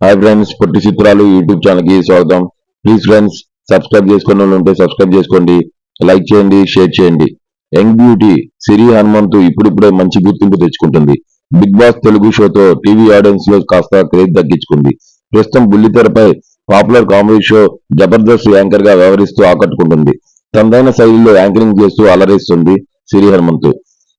Hi friends పొట్టి చిత్రాలు YouTube ఛానల్కి స్వాగతం. ప్లీజ్ ఫ్రెండ్స్ సబ్స్క్రైబ్ చేసుకున్న వాళ్ళు ఉంటే సబ్స్క్రైబ్ చేసుకోండి లైక్ చేయండి షేర్ చేయండి. యంగ్ బ్యూటీ సిరి హనుమంతు ఇప్పుడిప్పుడే మంచి గుర్తింపు తెచ్చుకుంటుంది. బిగ్ బాస్ తెలుగు షోతో టీవీ ఆడియన్స్లో కాస్త క్రేజ్ దక్కించుకుంది ప్రస్తుతం బుల్లితెరపై పాపులర్ కామెడీ షో జబర్దస్త్ యాంకర్గా వ్యవహరిస్తూ ఆకట్టుకుంటుంది. తనదైన శైలిలో యాంకరింగ్ చేస్తూ అలరిస్తుంది సిరి హనుమంతు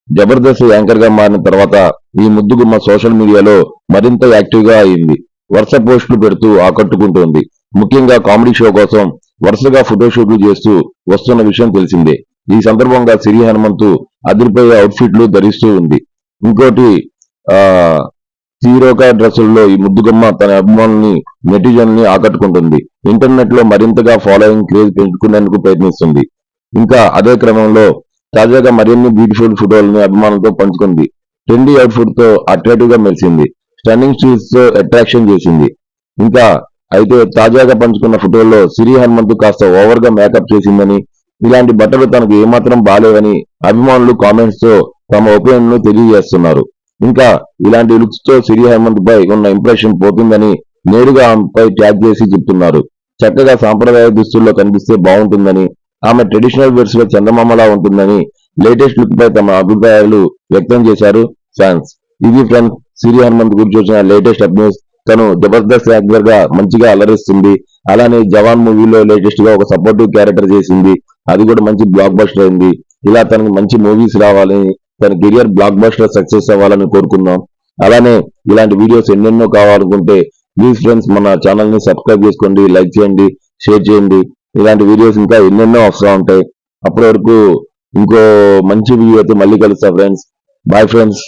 జబర్దస్త్ యాంకర్గా మారిన తర్వాత ఈ ముద్దుగుమ్మ సోషల్ మీడియాలో మరింత యాక్టివ్గా అయింది. వరుస పోస్టులు పెడుతూ ఆకట్టుకుంటోంది ముఖ్యంగా కామెడీ షో కోసం వరుసగా ఫోటోషూట్లు చేస్తూ వస్తున్న విషయం తెలిసిందే. ఈ సందర్భంగా సిరి హనుమంతు అదిరిపోయే అవుట్ఫిట్లు ధరిస్తూ ఉంది. ఇంకోటి ఆ హీరోకా డ్రెస్సుల్లో ఈ ముద్దుగమ్మ తన అభిమానుల్ని నెటిజన్ ఆకట్టుకుంటుంది. ఇంటర్నెట్లో మరింతగా ఫాలోయింగ్ క్రేజ్ పెంచుకునేందుకు ప్రయత్నిస్తుంది. ఇంకా అదే క్రమంలో తాజాగా మరిన్ని బ్యూటిఫుల్ ఫోటోలను అభిమానులతో పంచుకుంది. ట్రెండీ అవుట్ఫిట్తో అట్రాక్టివ్గా మెరిసింది స్టన్నింగ్ స్టిల్స్తో అట్రాక్షన్ చేసింది. ఇంకా అయితే తాజాగా పంచుకున్న ఫోటోల్లో సిరి హనుమంతు కాస్త ఓవర్గా మేకప్ చేసిందని ఇలాంటి బట్టలు తనకు ఏమాత్రం బాలేవని అభిమానులు కామెంట్స్తో తమ ఒపీనియన్ను తెలియజేస్తున్నారు. ఇంకా ఇలాంటి లుక్స్తో సిరి హనుమంత్ పై ఉన్న ఇంప్రెషన్ పోతుందని నేరుగా ఆమెపై ట్యాగ్ చేసి చెప్తున్నారు. చక్కగా సాంప్రదాయ దుస్తుల్లో కనిపిస్తే బాగుంటుందని ఆమె ట్రెడిషనల్ వేర్స్లో చందమామలా ఉంటుందని లేటెస్ట్ లుక్ పై తమ అభిప్రాయాలు వ్యక్తం చేశారు ఫ్యాన్స్. ఇది ఫ్రెండ్స్ సిరి హనుమంత్ గురించి వచ్చిన లేటెస్ట్ అప్డేట్స్ తను జబర్దస్త్ యాక్టర్గా మంచిగా అలరిస్తుంది. అలానే జవాన్ మూవీలో లేటెస్ట్గా ఒక సపోర్టివ్ క్యారెక్టర్ చేసింది. అది కూడా మంచి బ్లాక్ బస్టర్ అయింది. ఇలా తనకి మంచి మూవీస్ రావాలని తన కెరియర్ బ్లాక్ బస్టర్ సక్సెస్ అవ్వాలని కోరుకుందాం. అలానే ఇలాంటి వీడియోస్ ఎన్నెన్నో కావాలనుకుంటే ప్లీజ్ ఫ్రెండ్స్ మన ఛానల్ని సబ్స్క్రైబ్ చేసుకోండి లైక్ చేయండి షేర్ చేయండి. ఇలాంటి వీడియోస్ ఇంకా ఎన్నెన్నో వస్తూ ఉంటాయి. అప్పటి వరకు ఇంకో మంచి వీడియోతో మళ్ళీ కలుస్తా ఫ్రెండ్స్ బాయ్ ఫ్రెండ్స్